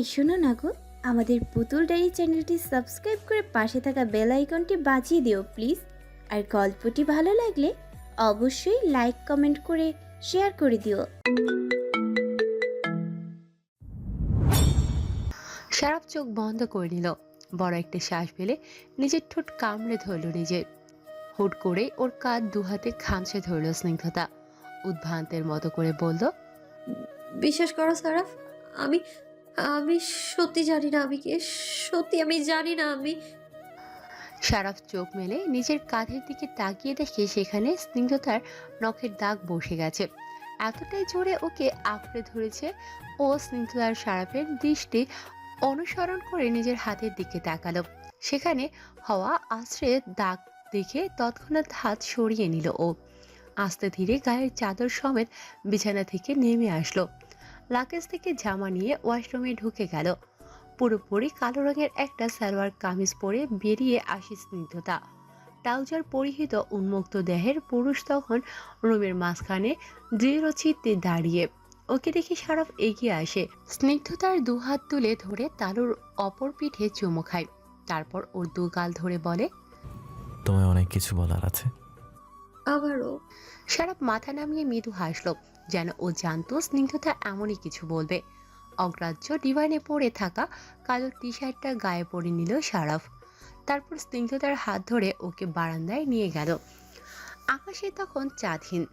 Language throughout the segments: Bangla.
এই শোনো না গো আমাদের পুতুল ডায়েরি চ্যানেলটি সাবস্ক্রাইব করে পাশে থাকা বেল আইকনটি বাজিয়ে দিও প্লিজ। আর গল্পটি ভালো লাগলে অবশ্যই লাইক কমেন্ট করে শেয়ার করে দিও। শারাপ চোখ বন্ধ করে নিল। বড় একটা শ্বাস ফেলে নিজের ঠোঁট কামড়ে ধরল নিজের। হুট করে ওর কাঁধ দু হাতে খামচে ধরল স্নিগ্ধতা। উদ্ভ্রান্তের মতো করে বলল বিশ্বাস করো সারাফ আমি আমি সত্যি জানি না আমি কে, সত্যি আমি জানি না আমি। শারাফ চোখ মেলে নিজের কাঁধের দিকে তাকিয়ে দেখে সেখানে স্নিগ্ধতার নখের দাগ বসে গেছে। এতটাই জোরে ওকে আঁকড়ে ধরেছে ও স্নিগ্ধতার শারাফের দৃষ্টি অনুসরণ করে নিজের হাতের দিকে তাকালো। সেখানে হওয়া আশ্রয়ে দাগ দেখে তৎক্ষণাৎ হাত সরিয়ে নিল ও। আস্তে ধীরে গায়ের চাদর সমেত বিছানা থেকে নেমে আসলো। লাকেজ থেকে জামা নিয়ে ওয়াশরুমে ঢুকে গেল। পুরোপুরি কালো রঙের একটা সালোয়ার কামিজ পরে বেরিয়ে আসি স্নিগ্ধতা। ট্রাউজার পরিহিত উন্মুক্ত দেহের পুরুষ তখন রুমের মাঝখানে দৃঢ়চিত্তে দাঁড়িয়ে। ওকে দেখে সারাফ এগিয়ে আসে। স্নিগ্ধতার দুহাত তুলে ধরে তালুর অপর পিঠে চুমো খায়। তারপর ওর দু গাল ধরে বলে তোমায় অনেক কিছু বলার আছে। আবারও। সারাপ মাথা নামিয়ে মৃদু হাসলো। যেন ও জানতো স্নিগ্ধতা এমনই কিছু বলবে। অগ্রাহ্য ডিভাইনে পড়ে থাকা কালো টি শার্টটা গায়ে পরে নিল সারাফ। তারপর স্নিগ্ধতার হাত ধরে ওকে বারান্দায় নিয়ে গেল। আকাশে তখন চাঁদহীন।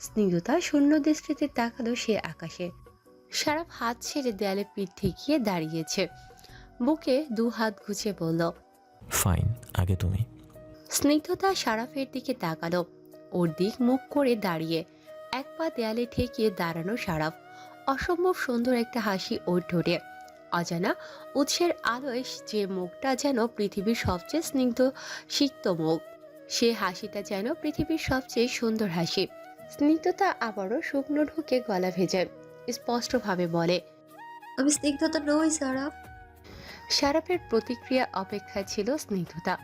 স্নিগ্ধতা শূন্য দৃষ্টিতে তাকালো সে আকাশে। সারাফ হাত ছেড়ে দেয়ালে পিঠ ঠেকিয়ে দাঁড়িয়েছে। বুকে দু হাত গুছে বলল ফাইন আগে তুমি। স্নিগ্ধতা সারাফের দিকে তাকালো। ওর দিক মুখ করে দাঁড়িয়ে এক পা দেয়ালে ঠেকিয়ে দাঁড়ানো সারাফ। অসম্ভব সুন্দর একটা হাসি ওর ঠোঁটে। অজানা উৎসের আলোয় যে মুখটা যেন পৃথিবীর সবচেয়ে স্নিগ্ধ সিক্ত মুখ সে হাসিটা যেন পৃথিবীর সবচেয়ে সুন্দর হাসি। স্নিগ্ধতা আবারও শুকনো ঢুকে গলা ভেজে স্পষ্টভাবে বলে আমি স্নিগ্ধতা নই সারাফ। সারাফের প্রতিক্রিয়া অপেক্ষায় ছিল স্নিগ্ধতা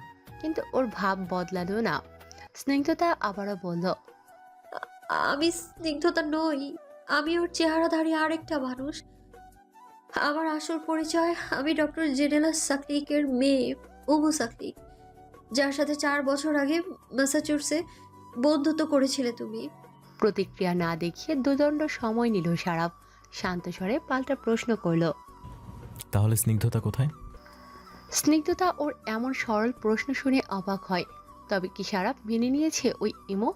কিন্তু ওর ভাব বদলালো না। স্নিগ্ধতা আবারও বলল আমি স্নিগ্ধতা নই আমি ওর চেহারাধারী আরেকটা মানুষ। আমার আসল পরিচয় আমি ডক্টর জেনেলা সাকরিকের মেয়ে উমু সাকলিক যার সাথে চার বছর আগে ম্যাসাচুটসে বন্ধুত্ব করেছিলে তুমি। প্রতিক্রিয়া না দেখিয়ে দুদণ্ড সময় নিল সারাফ শান্ত স্বরে পাল্টা প্রশ্ন করল তাহলে স্নিগ্ধতা কোথায়? স্নিগ্ধতা ওর এমন সরল প্রশ্ন শুনে অবাক হয়। তবে কি সারাফ মেনে নিয়েছে ওই ইমো?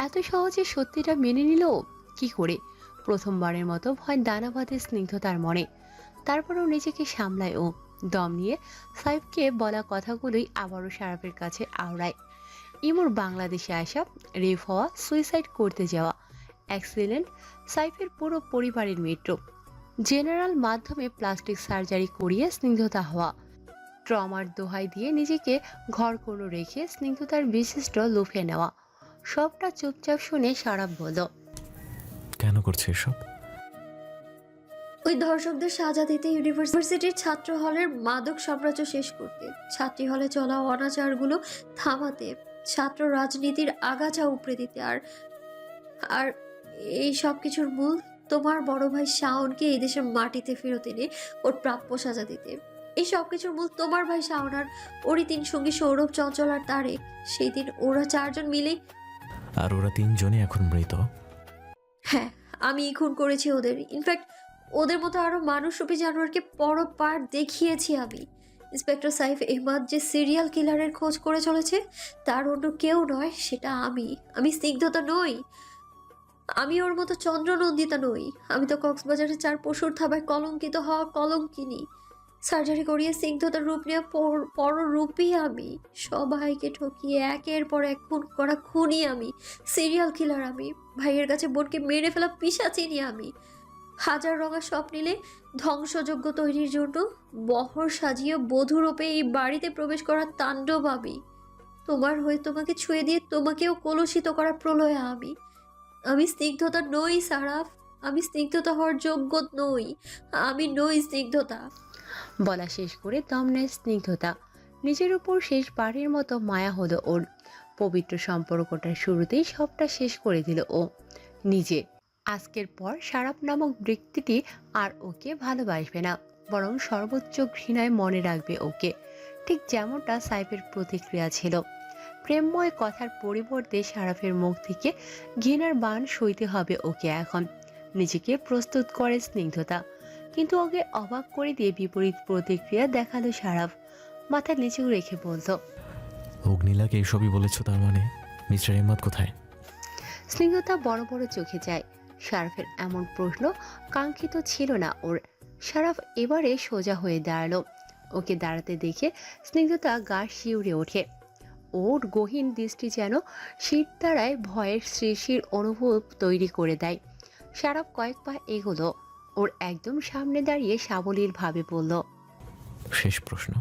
এত সহজে সত্যিটা মেনে নিল? কি করে? প্রথমবারের মতো ভয় দানা বাঁধে স্নিগ্ধতার মনে। তারপরেও নিজেকে সামলায় ও। দম নিয়ে সাইফকে বলা কথাগুলোই আবারও সারাফের কাছে আওড়ায়। ইমোর বাংলাদেশে আসা, রেফ হওয়া, সুইসাইড করতে যাওয়া। অ্যাক্সিডেন্ট, সাইফের পুরো পরিবারের মৃত্যু জেনারেল মাধ্যমে প্লাস্টিক সার্জারি করিয়ে স্নিগ্ধতা হওয়া। ট্রমার দোহাই দিয়ে নিজেকে ঘর কোনো রেখে স্নিগ্ধতার বিশিষ্ট লুফে নেওয়া। সবটা চুপচাপ শুনে সারাপ বলল কেন করছে এসব? ওই ধর্ষকদের সাজা দিতে ইউনিভার্সিটির ছাত্র হলের মাদক সাম্রাজ্য শেষ করতে ছাত্রী হলে চলা অনাচারগুলো থামাতে ছাত্র রাজনীতির আগাছা উপড়ে দিতে আর আর এই সব কিছুর মূল তোমার বড় ভাই শাওনকে এই দেশের মাটিতে ফেরত এনে ওর প্রাপ্য সাজা দিতে। এই সব কিছুর মূল তোমার ভাই শাওন আর ওরই তিন সঙ্গী সৌরভ চঞ্চল আর তারেক। সেই দিন ওরা চারজন মিলে আর ওরা তিনজনই এখন মৃত। হ্যাঁ আমি খুন করেছি ওদের। ইনফ্যাক্ট ওদের মতো আরও মানুষরূপী জানোয়ারকে পরপার দেখিয়েছি আমি। ইন্সপেক্টর সাইফ এহমাদ যে সিরিয়াল কিলারের খোঁজ করে চলেছে, তার অন্য কেউ নয়, সেটা আমি। আমি স্নিগ্ধতা নই। আমি ওর মতো চন্দ্রনন্দিতা নই। আমি তো কক্সবাজারের চার পশুর থাবায় কলঙ্কিত হওয়া কলঙ্কিনী। সার্জারি করিয়ে স্নিগ্ধতার রূপ নিয়ে পর- পররূপী আমি। সবাইকে ঠকিয়ে একের পর এক খুন করা খুনি আমি। সিরিয়াল কিলার আমি। ভাইয়ের কাছে বোনকে মেরে ফেলা পিসাচিনি আমি। হাজার রঙা সব নিলে ধ্বংসযোগ্য তৈরির জন্য বহর সাজিয়ে বধূরূপে এই বাড়িতে প্রবেশ করার তাণ্ডব আমি। তোমার হয়ে তোমাকে ছুঁয়ে দিয়ে তোমাকেও কলুষিত করার প্রলয় আমি। আমি স্নিগ্ধতা নই, সারাফ। আমি স্নিগ্ধতা হওয়ার যোগ্য নই। আমি নই স্নিগ্ধতা। বলা শেষ করে দম নেয় স্নিগ্ধতা। নিজের উপর শেষ বাড়ির মতো মায়া হলো ওর। পবিত্র সম্পর্কটার শুরুতেই সবটা শেষ করে দিল ও। নিজে। আজকের পর সারাপ নামক ব্যক্তিটি আর ওকে ভালোবাসবে না, বরং সর্বোচ্চ ঘৃণায় মনে রাখবে ওকে। ঠিক যেমনটা সাইফের প্রতিক্রিয়া ছিল। প্রেমময় কথার পরিবর্তে সারাফের মুখ থেকে ঘৃণার বান সইতে হবে ওকে এখন। নিজেকে প্রস্তুত করে স্নিগ্ধতা। কিন্তু ওকে অবাক করে দিয়ে বিপরীত প্রতিক্রিয়া দেখাল সারাফ। মাথা নিচু রেখে বলতো অগ্নিলাকে এইসবই বলেছ তার মানে? মিস্টার এহমদ কোথায়? স্নিগ্ধতা বড় বড় চোখে যায়। শারাফের এমন প্রশ্ন কাঙ্ক্ষিত ছিল না ওর। শারাফ এবারে সোজা হয়ে দাঁড়াল। ওকে দাঁড়াতে দেখে স্নিগ্ধতা গা শিউরে ওঠে। ওর গহীন দৃষ্টি যেন শীত দ্বারায় ভয়ের শিশির অনুভব তৈরি করে দেয়। সারাফ কয়েক পা এগোলো। ওর একদম সামনে দাঁড়িয়ে সাবলীল ভাবে বলল শেষ প্রশ্ন।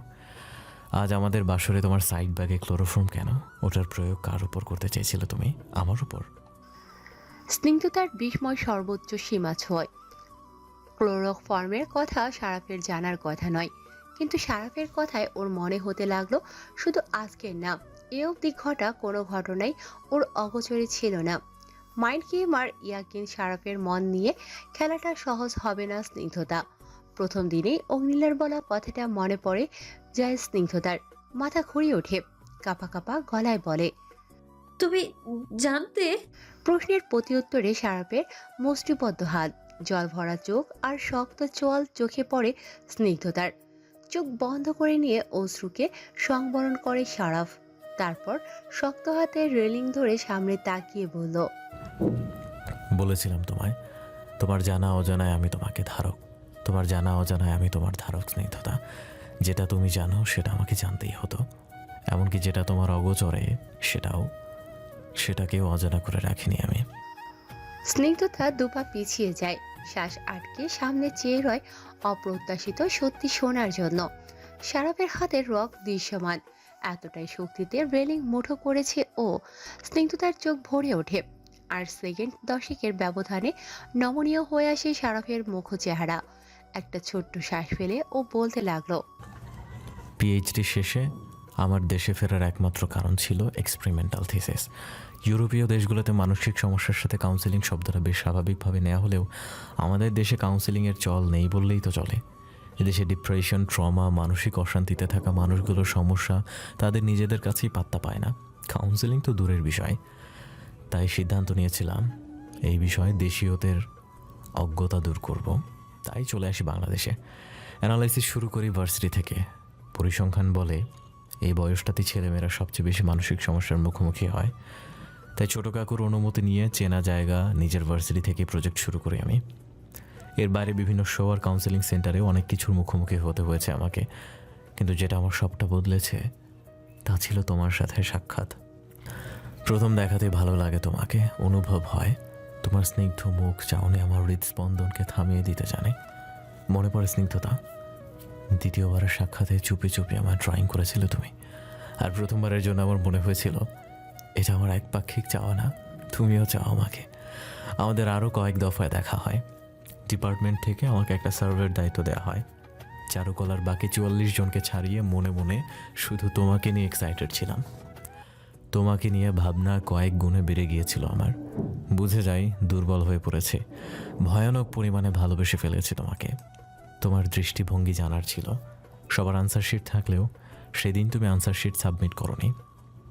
আজ আমাদের বাসরে তোমার সাইড ব্যাগে ক্লোরোফর্ম কেন? ওটার প্রয়োগ কার উপর করতে চেয়েছিলে তুমি? আমার উপর। স্নিগ্ধতার বিস্ময় সর্বোচ্চ সীমা ছোঁয়। ক্লোরোফর্মের কথা সারাফের জানার কথা নয় কিন্তু সারাফের কথায় ওর মনে হতে লাগল শুধু আজকের না এ অবধি ঘটা কোনো ঘটনাই ওর অগোচরে ছিল না। মাইন্ড গেম আর ইয়াকিন শারাফের মন নিয়ে খেলাটা সহজ হবে না স্নিগ্ধতা। প্রথম দিনেই অগ্নিলার বলা কথাটা মনে পড়ে যায় স্নিগ্ধতার। মাথা ঘুরিয়ে ওঠে কাপা কাপা গলায় বলে তুমি জানতে? প্রশ্নের প্রত্যুত্তরে সারাপের মুষ্টিবদ্ধ হাত জল ভরা চোখ আর শক্ত চোয়াল চোখে পড়ে স্নিগ্ধতার। চোখ বন্ধ করে নিয়ে অশ্রুকে সংবরণ করে শারাফ। তারপর শক্ত হাতে রেলিং ধরে সামনে তাকিয়ে বলল বলেছিলাম তোমায়, তোমার জানা অজানায় আমি তোমাকে ধারক, তোমার জানা অজানায় আমি তোমার ধারক স্নিগ্ধতা যেটা তুমি জানো, সেটা আমাকে জানতেই হতো। এমনকি যেটা তোমার অগোচরে, সেটাও, সেটাকেও অজানা করে রাখিনি আমি। স্নিগ্ধতা দুপা পিছিয়ে যায়। শ্বাস আটকে সামনে চেয়ে রয় অপ্রত্যাশিত সত্যি শোনার জন্য। শারাপের হাতের রক দৃশ্যমান। এতটাই শক্তিতে রেলিং মুঠো করেছে ও স্নিগ্ধতার চোখ ভরে ওঠে। আর সেকেন্ড দশেকের ব্যবধানে নমনীয় হয়ে আসে সারাফের মুখ চেহারা। একটা ছোট্ট শ্বাস ফেলে ও বলতে লাগল পিএইচডি শেষে আমার দেশে ফেরার একমাত্র কারণ ছিল এক্সপেরিমেন্টাল থিসিস ইউরোপীয় দেশগুলোতে মানসিক সমস্যার সাথে কাউন্সেলিং শব্দটা বেশ স্বাভাবিকভাবে নেওয়া হলেও আমাদের দেশে কাউন্সেলিংয়ের চল নেই বললেই তো চলে। এদেশে ডিপ্রেশন ট্রমা মানসিক অশান্তিতে থাকা মানুষগুলোর সমস্যা তাদের নিজেদের কাছেই পাত্তা পায় না। কাউন্সেলিং তো দূরের বিষয়। তাই সিদ্ধান্ত নিয়েছিলাম, এই বিষয়ে দেশীয়দের অজ্ঞতা দূর করব। তাই চলে আসি বাংলাদেশে। অ্যানালাইসিস শুরু করি ভার্সিটি থেকে। পরিসংখ্যান বলে, এই বয়সটাতে ছেলেমেয়েরা সবচেয়ে বেশি মানসিক সমস্যার মুখোমুখি হয়। তাই ছোটো কাকুর অনুমতি নিয়ে চেনা জায়গা, নিজের ভার্সিটি থেকে প্রজেক্ট শুরু করি আমি। এর বাইরে বিভিন্ন শো আর কাউন্সেলিং সেন্টারে অনেক কিছুর মুখোমুখি হতে হয়েছে আমাকে। কিন্তু যেটা আমার সবটা বদলেছে, তা ছিল তোমার সাথে সাক্ষাৎ। প্রথম দেখাতে ভালো লাগে তোমাকে, অনুভব হয়। তোমার স্নিগ্ধ মুখ চাউনি আমার হৃদস্পন্দনকে থামিয়ে দিতে জানে। মনে পড়ে স্নিগ্ধতা। দ্বিতীয়বারের সাক্ষাতে চুপি চুপি আমার ড্রয়িং করেছিলে তুমি। আর প্রথমবারের জন্য আমার মনে হয়েছিল, এটা আমার একপাক্ষিক চাওয়া না, তুমিও চাও আমাকে। আমাদের আরও কয়েক দফায় দেখা হয়। ডিপার্টমেন্ট থেকে আমাকে একটা সার্ভের দায়িত্ব দেওয়া হয়। চারুকলার বাকি চুয়াল্লিশ জনকে ছাড়িয়ে মনে মনে শুধু তোমাকে নিয়ে এক্সাইটেড ছিলাম। তোমাকে নিয়ে ভাবনা কয়েক গুণে বেড়ে গিয়েছিল আমার। বুঝে যাই, দুর্বল হয়ে পড়েছে। ভয়ানক পরিমাণে ভালোবেসে ফেলেছি তোমাকে। তোমার দৃষ্টিভঙ্গি জানার ছিল। সবার আনসার শিট থাকলেও সেদিন তুমি আনসার শিট সাবমিট করনি।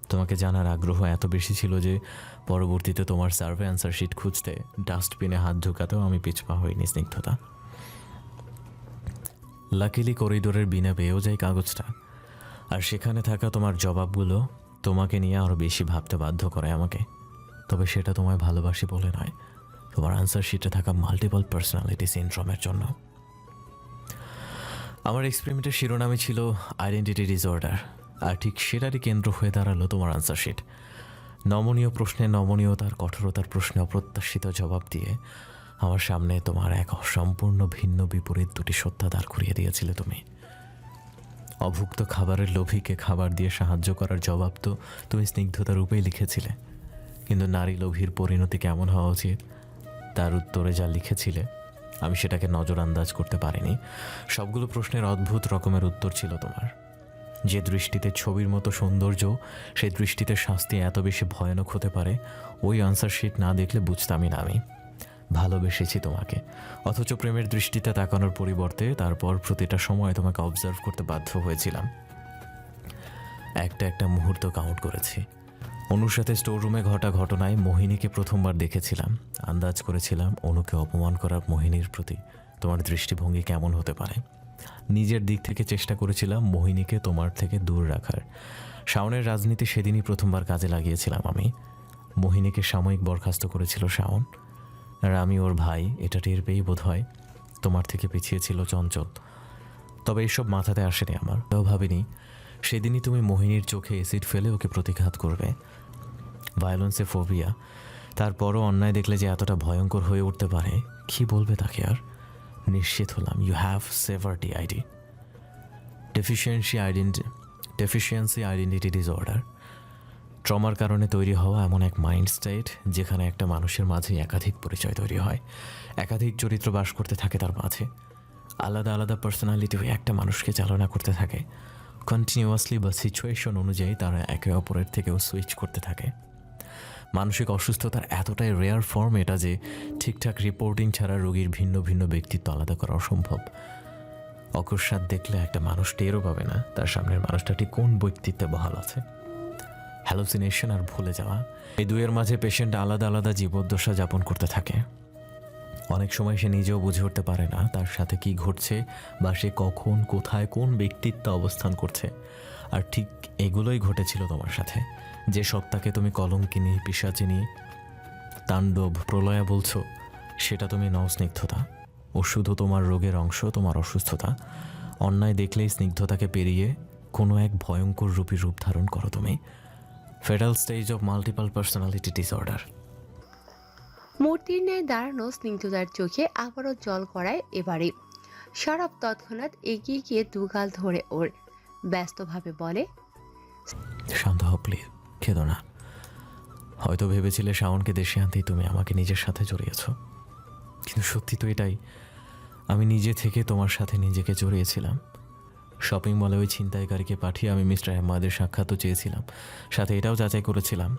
তোমাকে জানার আগ্রহ এত বেশি ছিল যে পরবর্তীতে তোমার সার্ভে আনসার শিট খুঁজতে ডাস্টবিনে হাত ঢুকাতেও আমি পিছপা হইনি স্নিগ্ধতা। লাকিলি করিডোরের বিনা পেয়েও যাই কাগজটা। আর সেখানে থাকা তোমার জবাবগুলো তোমাকে নিয়ে আরও বেশি ভাবতে বাধ্য করে আমাকে। তবে সেটা তোমায় ভালোবাসি বলে নয়। তোমার আনসার শিটে থাকা মাল্টিপল পার্সোনালিটি সিনড্রোমের জন্য। আমার এক্সপেরিমেন্টের শিরোনামে ছিল আইডেন্টিটি ডিসঅর্ডার আর ঠিক সেটারই কেন্দ্র হয়ে দাঁড়াল তোমার আনসার শিট নমনীয় প্রশ্নে নমনীয়তার কঠোরতার প্রশ্নে অপ্রত্যাশিত জবাব দিয়ে আমার সামনে তোমার এক সম্পূর্ণ ভিন্ন বিপরীত দুটি সত্তা দাঁড় করিয়ে দিয়েছিলে তুমি। অভুক্ত খাবারের লোভীকে খাবার দিয়ে সাহায্য করার জবাব তো তুমি স্নিগ্ধতা রূপেই লিখেছিলে। কিন্তু নারী লোভীর পরিণতি কেমন হওয়া উচিত? তার উত্তরে যা লিখেছিলে, আমি সেটাকে নজরআন্দাজ করতে পারিনি। সবগুলো প্রশ্নের অদ্ভুত রকমের উত্তর ছিল তোমার। যে দৃষ্টিতে ছবির মতো সৌন্দর্য, সেই দৃষ্টিতে শাস্তি এত বেশি ভয়ানক হতে পারে, ওই আনসার শিট না দেখলে বুঝতামই না আমি। ভালোবেসেছি তোমাকে। অথচ প্রেমের দৃষ্টিতে তাকানোর পরিবর্তে তারপর প্রতিটা সময় তোমাকে অবজার্ভ করতে বাধ্য হয়েছিলাম। একটা একটা মুহূর্ত কাউন্ট করেছি। অনুর সাথে স্টোর রুমে ঘটা ঘটনায় মোহিনীকে প্রথমবার দেখেছিলাম। আন্দাজ করেছিলাম অনুকে অপমান করার মোহিনীর প্রতি তোমার দৃষ্টিভঙ্গি কেমন হতে পারে। নিজের দিক থেকে চেষ্টা করেছিলাম মোহিনীকে তোমার থেকে দূর রাখার। শাওনের রাজনীতি সেদিনই প্রথমবার কাজে লাগিয়েছিলাম আমি। মোহিনীকে সাময়িক বরখাস্ত করেছিল শাওন। আর আমি ওর ভাই, এটা টের পেয়েই বোধ হয় তোমার থেকে পিছিয়ে ছিল চঞ্চল। তবে এসব মাথাতে আসেনি আমার। তাও ভাবিনি, সেদিনই তুমি মোহিনীর চোখে অ্যাসিড ফেলে ওকে প্রতিঘাত করবে। ভায়োলেন্সে ফোবিয়া তারপরও অন্যায় দেখলে যে এতটা ভয়ঙ্কর হয়ে উঠতে পারে, কি বলবে তাকে আর? নিশ্চিত হলাম you have severity ID deficiency identity deficiency identity disorder ট্রমার কারণে তৈরি হওয়া এমন এক মাইন্ড স্টেট, যেখানে একটা মানুষের মাঝে একাধিক পরিচয় তৈরি হয়। একাধিক চরিত্র বাস করতে থাকে তার মাঝে। আলাদা আলাদা পার্সোনালিটি হয়ে একটা মানুষকে চালনা করতে থাকে। কন্টিনিউয়াসলি বা সিচুয়েশন অনুযায়ী তারা একে অপরের থেকেও সুইচ করতে থাকে। মানসিক অসুস্থতার এতটাই রেয়ার ফর্ম এটা যে ঠিকঠাক রিপোর্টিং ছাড়া রোগীর ভিন্ন ভিন্ন ব্যক্তিত্ব আলাদা করা অসম্ভব। অকস্মাৎ দেখলে একটা মানুষ টেরও পাবে না, তার সামনের মানুষটা ঠিক কোন ব্যক্তিত্বে বহাল আছে। হ্যালোসিনেশন আর ভুলে যাওয়া। এই দুয়ের মাঝে পেশেন্ট আলাদা আলাদা জীবদ্দশা যাপন করতে থাকে। অনেক সময় সে নিজেও বুঝে উঠতে পারে না তার সাথে কি ঘটছে বা সে কখন, কোথায়, কোন ব্যক্তিত্ব অবস্থান করছে। আর ঠিক এগুলোই ঘটেছিল তোমার সাথে। যে সত্তাকে তুমি কলঙ্কিনী, পিসাচিনী, তাণ্ডব, প্রলয়া বলছো, সেটা তুমি নও স্নিগ্ধতা ও শুধু তোমার রোগের অংশ, তোমার অসুস্থতা। অন্যায় দেখলেই স্নিগ্ধতাকে পেরিয়ে কোনো এক ভয়ঙ্কর রূপী রূপ ধারণ করো তুমি। Fatal stage of multiple personality disorder. মূর্তির ন্যায় দাঁড়ানো স্নিগ্ধতার চোখে আবারও জল করায় এবারে সরব তৎক্ষণাৎ এগিয়ে গিয়ে দুগাল ধরে ওর। ব্যস্তভাবে বলে শান্ত হও প্লিজ খেদো না। হয়তো ভেবেছিলে শাওনকে দেশে আনতেই তুমি আমাকে নিজের সাথে জড়িয়েছ। কিন্তু সত্যি তো এটাই আমি নিজে থেকে তোমার সাথে নিজেকে জড়িয়েছিলাম। শপিং মলে ওই ছিনতাইকারীকে পাঠিয়ে আমি মিস্টার আহমাদের সাক্ষাৎও চেয়েছিলাম। সাথে এটাও যাচাই করেছিলাম,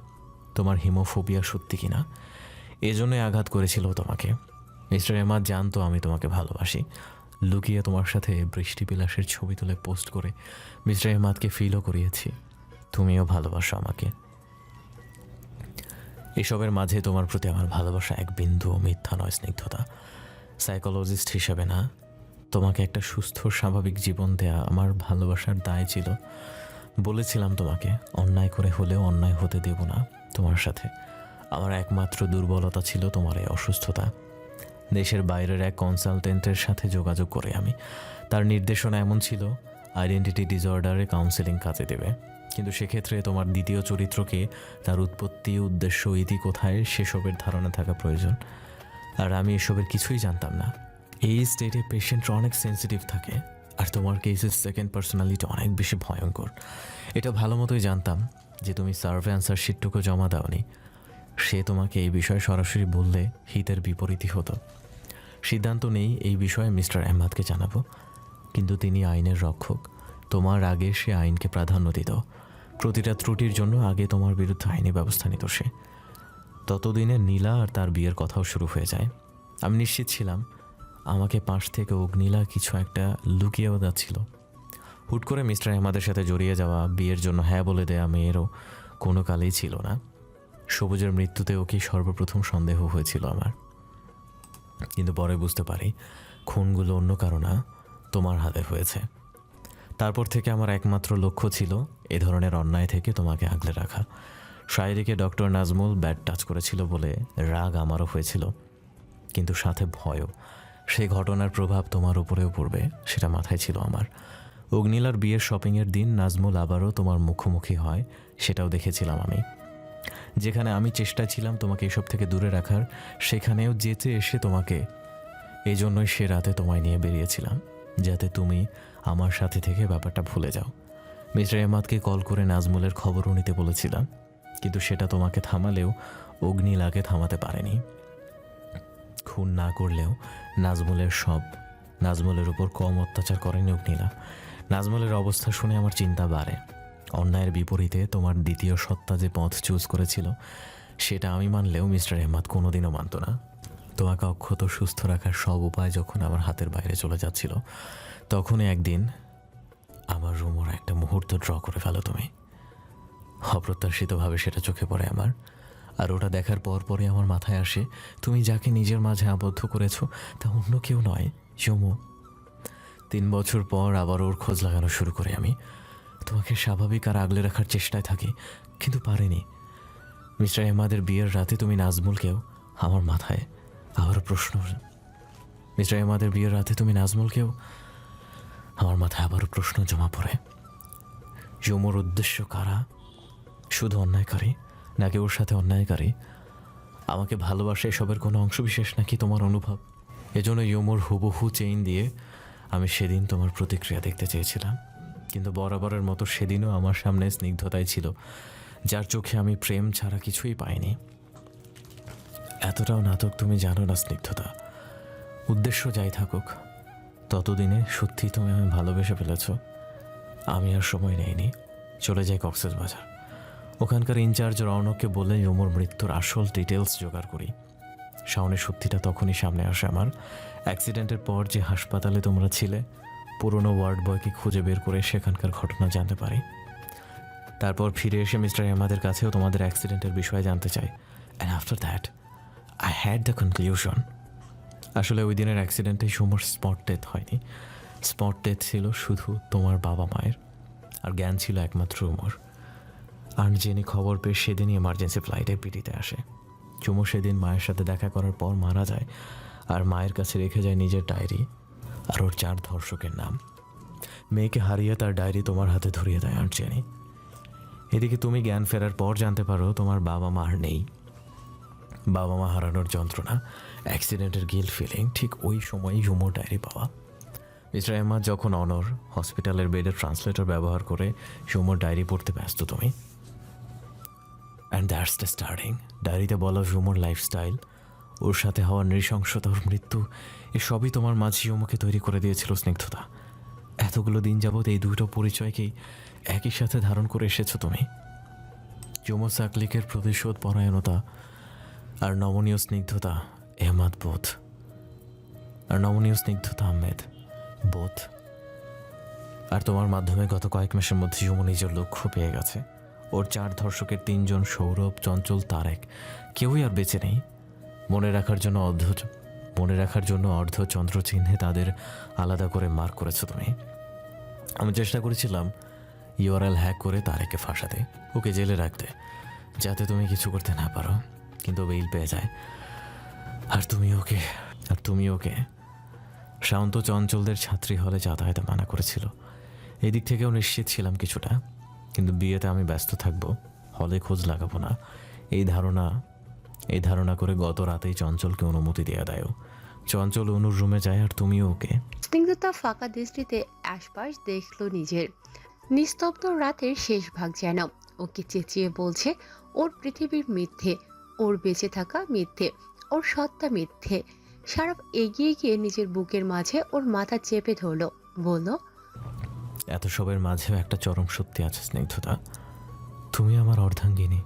তোমার হিমোফোবিয়া সত্যি কিনা? এজন্যই আঘাত করেছিল তোমাকে। মিস্টার এমাদ জানতো আমি তোমাকে ভালোবাসি। লুকিয়ে তোমার সাথে বৃষ্টি বিলাসের ছবি তুলে পোস্ট করে মিস্টার এমাদকে ফিলও করিয়েছি। তুমিও ভালোবাসো আমাকে। এসবের মাঝে তোমার প্রতি আমার ভালোবাসা এক বিন্দু মিথ্যা নয়, স্নিগ্ধতা। সাইকোলজিস্ট হিসেবে না তোমাকে একটা সুস্থ, স্বাভাবিক জীবন দেয়া আমার ভালোবাসার দায় ছিল। বলেছিলাম তোমাকে, অন্যায় করে হলেও অন্যায় হতে দেব না তোমার সাথে। আমার একমাত্র দুর্বলতা ছিল তোমার এই অসুস্থতা। দেশের বাইরের এক কনসালটেন্টের সাথে যোগাযোগ করে আমি। তার নির্দেশনা এমন ছিল আইডেন্টিটি ডিসঅর্ডারে কাউন্সেলিং কাজে দেবে। কিন্তু সেক্ষেত্রে তোমার দ্বিতীয় চরিত্রকে তার উৎপত্তি, উদ্দেশ্য, ইতি কোথায় সেসবের ধারণা থাকা প্রয়োজন। আর আমি এসবের কিছুই জানতাম না। এই স্টেটে পেশেন্টরা অনেক সেন্সিটিভ থাকে, আর তোমার কেসের সেকেন্ড পার্সোনালিটি অনেক বেশি ভয়ঙ্কর। এটা ভালো মতোই জানতাম যে তুমি সার্ভে অ্যান্সার শিটটুকু জমা দাওনি। সে তোমাকে এই বিষয়ে সরাসরি বললে হিতের বিপরীতই হতো। সিদ্ধান্ত নেই এই বিষয়ে মিস্টার আহমাদকে জানাব, কিন্তু তিনি আইনের রক্ষক। তোমার আগে সে আইনকে প্রাধান্য দিত। প্রতিটা ত্রুটির জন্য আগে তোমার বিরুদ্ধে আইনি ব্যবস্থা নিত সে। ততদিনে নীলা আর তার বিয়ের কথাও শুরু হয়ে যায়। আমি নিশ্চিত ছিলাম আমাকে পাশ থেকে অগ্নিলা কিছু একটা লুকিয়েও যাচ্ছিল। হুট করে মিস্টার আহমাদের সাথে জড়িয়ে যাওয়া বিয়ের জন্য হ্যাঁ বলে দেয়া মেয়েরও কোনো কালেই ছিল না। সবুজের মৃত্যুতে ওকেই সর্বপ্রথম সন্দেহ হয়েছিল আমার। কিন্তু পরে বুঝতে পারি, খুনগুলো অন্য কারও না, তোমার হাতে হয়েছে। তারপর থেকে আমার একমাত্র লক্ষ্য ছিল এ ধরনের অন্যায় থেকে তোমাকে আগলে রাখা। শায়রিকে ডক্টর নাজমুল ব্যাড টাচ করেছিল বলে রাগ আমারও হয়েছিল। কিন্তু সাথে ভয়ও। সেই ঘটনার প্রভাব তোমার উপরেও পড়বে, সেটা মাথায় ছিল আমার। অগ্নিলার বিয়ের শপিংয়ের দিন নাজমুল আবারও তোমার মুখোমুখি হয়, সেটাও দেখেছিলাম আমি। যেখানে আমি চেষ্টা ছিলাম তোমাকে এসব থেকে দূরে রাখার, সেখানেও যেতে এসে তোমাকে এই জন্যই সে রাতে তোমায় নিয়ে বেরিয়েছিলাম, যাতে তুমি আমার সাথে থেকে ব্যাপারটা ভুলে যাও। মিস্টার এমাদকে কল করে নাজমুলের খবরও নিতে বলেছিলাম, কিন্তু সেটা তোমাকে থামালেও অগ্নিলাকে থামাতে পারেনি। খুন না করলেও নাজমুলের সব, নাজমুলের উপর কম অত্যাচার করেনি অগ্নিলা। নাজমুলের অবস্থা শুনে আমার চিন্তা বাড়ে। অন্যায়ের বিপরীতে তোমার দ্বিতীয় সত্তা যে পথ চুজ করেছিল, সেটা আমি মানলেও মিস্টার আহমাদ কোনোদিনও মানত না। তোমাকে অক্ষত সুস্থ রাখার সব উপায় যখন আমার হাতের বাইরে চলে যাচ্ছিল, তখনই একদিন আমার রুমোর একটা মুহূর্ত ড্র করে ফেলো তুমি। অপ্রত্যাশিতভাবে সেটা চোখে পড়ে আমার। আর ওটা দেখার পর পরে আমার মাথায় আসে, তুমি যাকে নিজের মাঝে আবদ্ধ করেছ, তা অন্য কেউ নয়, যমু। তিন বছর পর আবার ওর খোঁজ লাগানো শুরু করি আমি। তোমাকে স্বাভাবিক আর আগলে রাখার চেষ্টায় থাকি, কিন্তু পারিনি। মিস্টার এমাদের বিয়ের রাতে তুমি নাজমুলকেও আমার মাথায় আবার প্রশ্ন মিস্টার এমাদের বিয়ের রাতে তুমি নাজমুলকেও আমার মাথায় আবারও প্রশ্ন জমা পড়ে, যমুর উদ্দেশ্য কারা? শুধু অন্যায়কারী? নাকি ওর সাথে অন্যায়কারী? আমাকে ভালোবাসে এসবের কোনো অংশবিশেষ নাকি তোমার অনুভব? এজন্য ইয়মোর হুবহু চেইন দিয়ে আমি সেদিন তোমার প্রতিক্রিয়া দেখতে চেয়েছিলাম। কিন্তু বরাবরের মতো সেদিনও আমার সামনে স্নিগ্ধতাই ছিল, যার চোখে আমি প্রেম ছাড়া কিছুই পাইনি। এতটাও নাটক তুমি জানো না স্নিগ্ধতা। উদ্দেশ্য যাই থাকুক, ততদিনে সত্যি তুমি আমি ভালোবেসে ফেলেছ। আমি আর সময় নেইনি। চলে যাই কক্সেস বাজার। ওখানকার ইনচার্জ রৌনককে বলে ইউমোর মৃত্যুর আসল ডিটেলস জোগাড় করি। শাওনের সত্যিটা তখনই সামনে আসে আমার। অ্যাক্সিডেন্টের পর যে হাসপাতালে তোমরা ছিলে, পুরনো ওয়ার্ড বয়কে খুঁজে বের করে সেখানকার ঘটনা জানতে পারি। তারপর ফিরে এসে মিস্টার এমাদের কাছেও তোমাদের অ্যাক্সিডেন্টের বিষয়ে জানতে চাই। And after that I had the conclusion আসলে ওই দিনের অ্যাক্সিডেন্টে সুমোর স্পট ডেথ হয়নি। স্পট ডেথ ছিল শুধু তোমার বাবা মায়ের আর জ্ঞান ছিল একমাত্র উমর আর জেনে খবর পেয়ে সেদিনই এমার্জেন্সি ফ্লাইটে পিটিতে আসে। চুমু সেদিন মায়ের সাথে দেখা করার পর মারা যায় আর মায়ের কাছে রেখে যায় নিজের ডায়েরি আর ওর চার ধর্ষকের নাম। মেয়েকে হারিয়ে তার ডায়েরি তোমার হাতে ধরিয়ে দেয় আর জেনি এদিকে তুমি জ্ঞান ফেরার পর জানতে পারো তোমার বাবা মা আর নেই। বাবা মা হারানোর যন্ত্রণা অ্যাক্সিডেন্টের গিল ফিলিং ঠিক ওই সময়ই হুমোর ডায়েরি পাওয়া। মিস্টার এম্মা যখন অনর হসপিটালের বেডের ট্রান্সলেটর ব্যবহার করে হুমোর ডায়েরি পড়তে ব্যস্ত তুমি। অ্যান্ড দ্যাটস দ্য স্টার্টিং ডায়েরিতে বলা ঝুমোর লাইফস্টাইল ওর সাথে হওয়া নৃশংসতা, ওর মৃত্যু, এসবই তোমার মাঝে ঝুমোকে তৈরি করে দিয়েছিল স্নিগ্ধতা। এতগুলো দিন যাবৎ এই দুটো পরিচয়কেই একই সাথে ধারণ করে এসেছ তুমি। যুমো সাকলিকের প্রতিশোধ, পরায়ণতা আর নমনীয় স্নিগ্ধতা এহমাদ বোধ। আর নমনীয় স্নিগ্ধতা আহমেদ বোধ। আর তোমার মাধ্যমে গত কয়েক মাসের মধ্যে যুমো নিজের লক্ষ্য পেয়ে গেছে। ওর চার ধর্ষকের তিনজন সৌরভ, চঞ্চল, তারেক। কেউই আর বেঁচে নেই। মনে রাখার জন্য অর্ধ মনে রাখার জন্য অর্ধ চন্দ্র চিহ্নে তাদের আলাদা করে মার্ক করেছ তুমি। আমি চেষ্টা করেছিলাম ইউআরএল হ্যাক করে তারেকে ফাঁসাতে। ওকে জেলে রাখতে, যাতে তুমি কিছু করতে না পারো, কিন্তু বেইল পেয়ে যায়। আর তুমি ওকে, আর তুমি ওকে। শান্ত চঞ্চলদের ছাত্রী হলে যাতায়াতে মানা করেছিল। এই দিক থেকেও নিশ্চিত ছিলাম কিছুটা। কিন্তু বিয়েতে আমি ব্যস্ত থাকব, হলে খোঁজ লাগাবো না। এই ধারণা এই ধারণা করে গত রাতেই চঞ্চলকে অনুমতি দেওয়া দেয়ও। চঞ্চল অনুর রুমে যায় আর তুমিও ওকে। স্নিগ্ধতা ফাঁকা দৃষ্টিতে আশপাশ দেখল নিজের। নিস্তব্ধ রাতের শেষ ভাগ যেন ওকে চেঁচিয়ে বলছে, ওর পৃথিবীর মিথ্যে, ওর বেঁচে থাকা মিথ্যে, ওর সত্তা মিথ্যে। সারাপ এগিয়ে গিয়ে নিজের বুকের মাঝে ওর মাথা চেপে ধরলো, বলল এত সবের মাঝেও একটা চরম সত্যি আছে, স্নিগ্ধতা। তুমি আমার অর্ধাঙ্গিনী,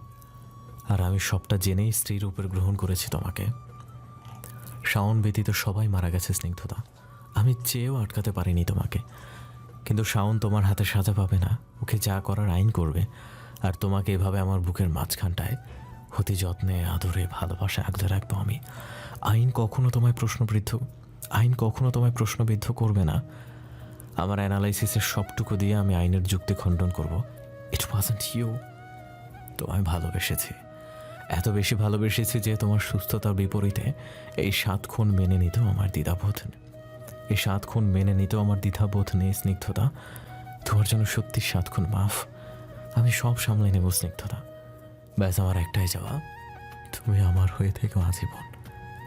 আর আমি সবটা জেনেই স্ত্রীর উপর গ্রহণ করেছি তোমাকে। শাওন ব্যতীত সবাই মারা গেছে, স্নিগ্ধতা। আমি চেয়েও আটকাতে পারিনি তোমাকে। কিন্তু শাওন তোমার হাতে সাজা পাবে না। ওকে যা করার আইন করবে। আর তোমাকে এভাবে আমার বুকের মাঝখানটায় অতি যত্নে, আদরে, ভালোবাসা আগলে রাখব আমি। আইন কখনো তোমায় প্রশ্নবৃদ্ধ আইন কখনো তোমায় প্রশ্নবিদ্ধ করবে না। আমার অ্যানালাইসিসের সবটুকু দিয়ে আমি আইনের যুক্তি খণ্ডন করব। ইট ওয়াজেন্ট ইউ তোমায় ভালোবেসেছি। এত বেশি ভালোবেসেছি যে তোমার সুস্থতার বিপরীতে এই সাত খুন মেনে নিতেও আমার দ্বিধাবোধ এই সাত খুন মেনে নিতেও আমার দ্বিধাবোধ নেই, স্নিগ্ধতা। তোমার জন্য সত্যি সাত খুন মাফ। আমি সব সামলে নেব, স্নিগ্ধতা। ব্যাস, আমার একটাই যাওয়া তুমি আমার হয়ে থেকেও আজীবন।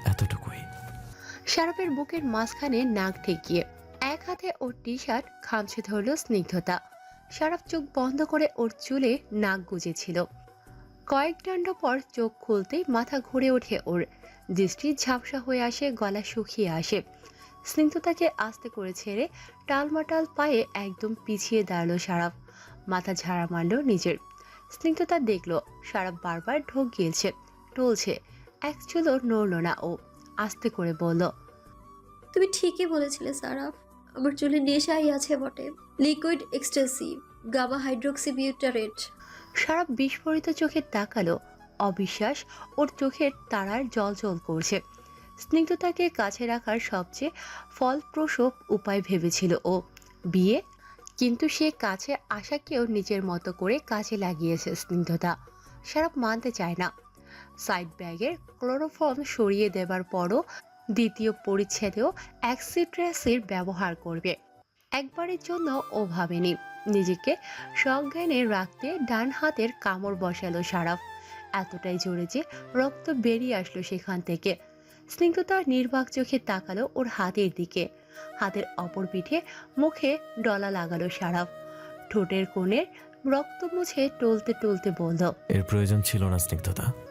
এতটুকুই। সারাপের বুকের মাঝখানে নাক ঠেকিয়ে এক হাতে ওর টি শার্ট খামছে ধরল স্নিগ্ধতা। সারাপ চোখ বন্ধ করে ওর চুলে নাক গুজেছিল। কয়েক দণ্ড পর চোখ খুলতেই মাথা ঘুরে ওঠে ওর। দৃষ্টি ঝাপসা হয়ে আসে, গলা শুকিয়ে আসে। স্নিগ্ধতাকে আস্তে করে ছেড়ে টালমাটাল পায়ে একদম পিছিয়ে দাঁড়াল সারাপ মাথা ঝাড়া মারল নিজের। স্নিগ্ধতা দেখল সারাপ বারবার ঢোক গিয়েছে টলছে। এক চুলো নড়ল না ও। আস্তে করে বলল, তুমি ঠিকই বলেছিলে সারাফ। আমার চুলে নেশাই আছে বটে। Liquid ecstasy gamma hydroxy butyrate সারা বিস্ফোরিত চোখে তাকালো, অবিশ্বাস ওর চোখের তারার জল জল করছে। স্নিগ্ধতাকে কাছে রাখার সবচেয়ে ফলপ্রসব উপায় ভেবেছিল ও। বিয়ে? কিন্তু সে কাছে আশাকেও নিজের মতো করে কাজে লাগিয়েছে স্নিগ্ধতা। সারাপ মানতে চায় না। সাইড ব্যাগের ক্লোরোফর্ম সরিয়ে দেবার পরও দ্বিতীয় পরিচ্ছেদেও অ্যাক্সিট্রাসির ব্যবহার করবে। একবারের জন্য ও ভাবেনি নিজেকে সজ্ঞানে রাখতে ডান হাতের কামড় বসালো সারাফ। এতটাই জোরে যে রক্ত বেরিয়ে আসলো সেখান থেকে। স্নিগ্ধতার নির্বাক চোখে তাকালো ওর হাতের দিকে। হাতের অপর পিঠে মুখে ডলা লাগালো সারাফ। ঠোঁটের কোণে রক্ত মুছে টলতে টলতে বলল, এর প্রয়োজন ছিল না স্নিগ্ধতা।